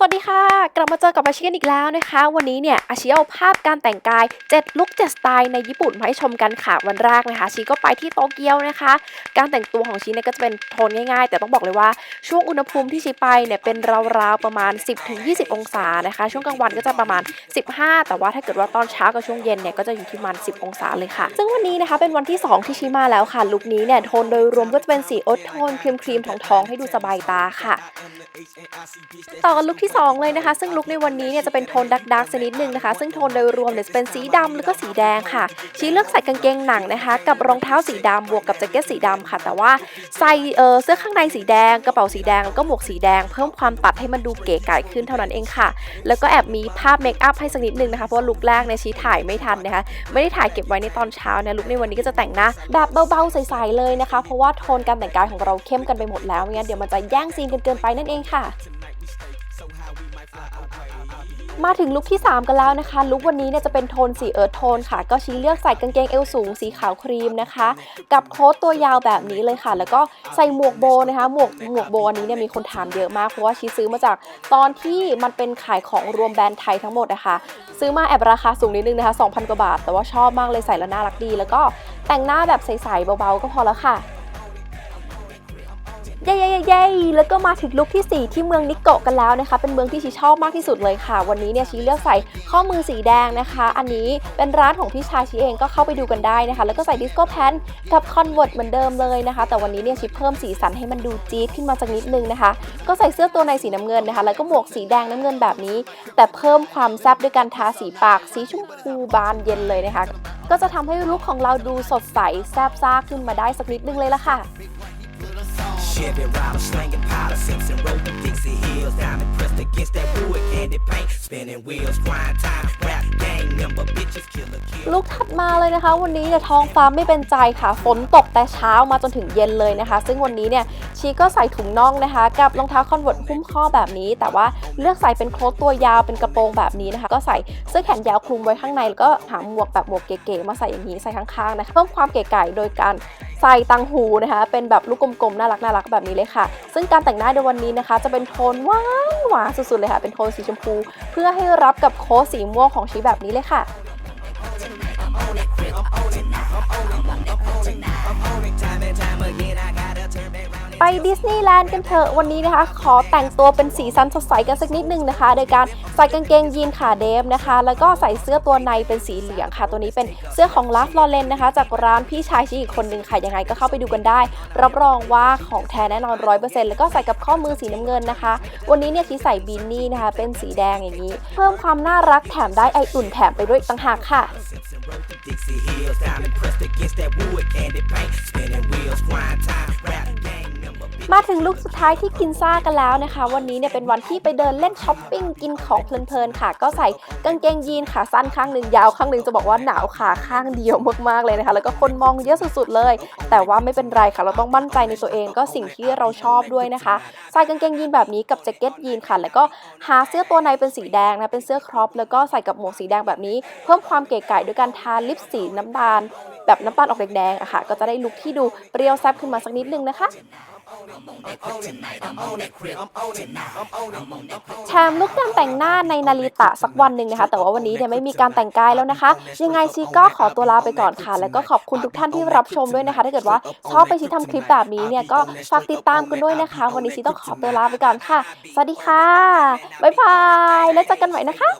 สวัสดีค่ะ กลับมาเจอกับอาชิกันอีกแล้วนะคะ วันนี้เนี่ยอาชิเอาภาพการแต่งกาย 7 ลุค7สไตล์ในญี่ปุ่นมาให้ชมกันค่ะวันแรกนะคะชิก็ไปที่โตเกียวนะคะ การแต่งตัวของชิเนี่ยก็จะเป็นโทนง่ายๆ แต่ต้องบอกเลยว่าช่วงอุณหภูมิที่ชิไปเนี่ยเป็นราวๆประมาณ 10-20 องศานะคะ ช่วงกลางวันก็จะประมาณ 15 แต่ว่าถ้าเกิดว่าตอนเช้ากับช่วงเย็นเนี่ยก็จะอยู่ที่ประมาณ 10 องศาเลยค่ะ ซึ่งวันนี้นะคะเป็นวันที่ 2 ที่ชิมาแล้วค่ะลุคนี้เนี่ยโทนโดยรวมก็จะเป็นสีโอทโทนครีมครีมๆทองๆให้ดูสบายตาค่ะ ต่อกันลุคที่2 เลยนะคะ ซึ่งลุคในวันนี้เนี่ยจะเป็นโทนดักดักสักนิดหนึ่งนะคะ ซึ่งโทนโดยรวมเนี่ยจะเป็นสีดำแล้วก็สีแดงค่ะ ชี้เลือกใส่กางเกงหนังนะคะ กับรองเท้าสีดำบวกกับแจ็คเก็ตสีดำค่ะ แต่ว่าใส่เออเสื้อข้างในสีแดง กระเป๋าสีแดงแล้วก็หมวกสีแดง เพิ่มความตัดให้มันดูเก๋ไก๋ขึ้นเท่านั้นเองค่ะ แล้วก็แอบมีภาพเมคอัพให้สักนิดนึงนะคะเพราะว่าลุคแรกเนี่ยชี้ถ่ายไม่ทันนะคะไม่ได้ถ่ายเก็บไว้ในตอนเช้านี่ยลุคในวันนี้ก็จะแต่งหน้าแบบเบาๆใสๆเลยนะคะ เพราะว่าโทนการแต่งกายของเราเข้มกันไปหมดแล้วไม่งั้นเดี๋ยวมันจะแย่งซีนกันเกินไปนั่นเองค่ะ มาถึงลุคที่ 3 กันแล้วนะคะ ลุควันนี้เนี่ยจะเป็นโทนสีเอิร์ธโทนค่ะ ก็ชี้เลือกใส่กางเกงเอวสูงสีขาวครีมนะคะ กับโค้ทตัวยาวแบบนี้เลยค่ะ แล้วก็ใส่หมวกโบนะคะ หมวกหมวกโบอันนี้เนี่ยมีคนถามเยอะมากเพราะว่าชี้ซื้อมาจากตอนที่มันเป็นขายของรวมแบรนด์ไทยทั้งหมดนะคะ ซื้อมาแอบราคาสูงนิดนึงนะคะ2,000กว่าบาท แต่ว่าชอบมากเลยใส่แล้วน่ารักดี แล้วก็แต่งหน้าแบบใสๆเบาๆก็พอแล้วค่ะ เย้เย้เย้แล้วก็มาถึงลุคที่ 4 ที่เมืองนิโกะกันแล้วนะคะ เป็นเมืองที่ชีชอบมากที่สุดเลยค่ะ วันนี้เนี่ยชีเลือกใส่ข้อมือสีแดงนะคะ อันนี้เป็นร้านของพี่ชายชีเองก็เข้าไปดูกันได้นะคะ แล้วก็ใส่ดิสโก้แพนกับคอนเวิร์ตเหมือนเดิมเลยนะคะ แต่วันนี้เนี่ยชีเพิ่มสีสันให้มันดูจี๊ดขึ้นมาสักนิดนึงนะคะ ก็ใส่เสื้อตัวในสีน้ำเงินนะคะ แล้วก็หมวกสีแดงน้ำเงินแบบนี้ แต่เพิ่มความแซ่บด้วยการทาสีปากสีชมพูบานเย็นเลยนะคะ ก็จะทำให้ลุคของเราดูสดใสแซ่บซ่าขึ้นมาได้สักนิดนึงเลยละค่ะ Chevy rider slinging powder, Simpson the Dixie Hills, diamond pressed against that wood candy paint, spinning wheels, grind time, rap gang member, bitches kill. ลุกถัดมาเลยนะคะ วันนี้เนี่ยท้องฟ้าไม่เป็นใจค่ะ ฝนตกแต่เช้ามาจนถึงเย็นเลยนะคะ ซึ่งวันนี้เนี่ยชีก็ใส่ถุงน่องนะคะ กับรองเท้าคอนเวิร์ตหุ้มข้อแบบนี้ แต่ว่าเลือกใส่เป็นโค้ทตัวยาวเป็นกระโปรงแบบนี้นะคะ ก็ใส่เสื้อแขนยาวคลุมไว้ข้างในแล้วก็หาหมวกแบบหมวกเก๋ๆมาใส่อย่างนี้ใส่ข้างๆนะคะเพิ่มความเก๋ไก๋โดยการใส่ตังหูนะคะ เป็นแบบลูกกลมๆน่ารักน่ารักแบบนี้เลยค่ะ ซึ่งการแต่งหน้าในวันนี้นะคะ จะเป็นโทนหวานหวานสุดๆเลยค่ะ เป็นโทนสีชมพู เพื่อให้รับกับโค้ทสีม่วงของชีแบบนี้เลยค่ะ I'm on it, I'm on it, I'm on it, I'm on it, time and time again. I gotta turn back. ไปดิสนีย์แลนด์กันเถอะวันนี้นะคะ ขอแต่งตัวเป็นสีสันสดใสกันสักนิดนึงนะคะ โดยการใส่กางเกงยีนขาเดฟนะคะ แล้วก็ใส่เสื้อตัวในเป็นสีเหลืองค่ะ ตัวนี้เป็นเสื้อของลาฟลอเรนนะคะ จากร้านพี่ชายชีอีกคนหนึ่งค่ะยังไงก็เข้าไปดูกันได้ รับรองว่าของแท้แน่นอนร้อยเปอร์เซ็นต์แล้วก็ใส่กับข้อมือสีน้ำเงินนะคะ วันนี้เนี่ยที่ใส่บินนี่นะคะ เป็นสีแดงอย่างนี้ เพิ่มความน่ารักแถมได้ไออุ่นแถมไปด้วยต่างหากค่ะ Dixie Hills, diamond pressed against that wood candy paint, spinning wheels, grind time, rap game. มาถึงลุคสุดท้ายที่กินซ่ากันแล้วนะคะ วันนี้เนี่ยเป็นวันที่ไปเดินเล่นช้อปปิ้งกินของเพลินๆค่ะ ก็ใส่กางเกงยีนขาสั้นข้างหนึ่งยาวข้างหนึ่งจะบอกว่าหนาวขาข้างเดียวมากๆเลยนะคะ แล้วก็คนมองเยอะสุดๆเลย แต่ว่าไม่เป็นไรค่ะ เราต้องมั่นใจในตัวเองก็สิ่งที่เราชอบด้วยนะคะ ใส่กางเกงยีนแบบนี้กับแจ็คเก็ตยีนค่ะ แล้วก็หาเสื้อตัวในเป็นสีแดงนะเป็นเสื้อครอปแล้วก็ใส่กับหมวกสีแดงแบบนี้ เพิ่มความเก๋ไก๋ด้วยการทาลิปสีน้ำตาลแบบน้ำตาลออกแดงๆอะค่ะ ก็จะได้ลุคที่ดูเปรี้ยวแซ่บขึ้นมาสักนิดนึงนะคะ แถมลุกการแต่งหน้าในนาริตะสักวันหนึ่งนะคะ แต่ว่าวันนี้เนี่ยไม่มีการแต่งกายแล้วนะคะ ยังไงชีก็ขอตัวลาไปก่อนค่ะ แล้วก็ขอบคุณทุกท่านที่รับชมด้วยนะคะ ถ้าเกิดว่าชอบไปชีทำคลิปแบบนี้เนี่ยก็ฝากติดตามกันด้วยนะคะ วันนี้ชีต้องขอตัวลาไปก่อนค่ะ สวัสดีค่ะ บ๊ายบาย แล้วเจอกันใหม่นะคะ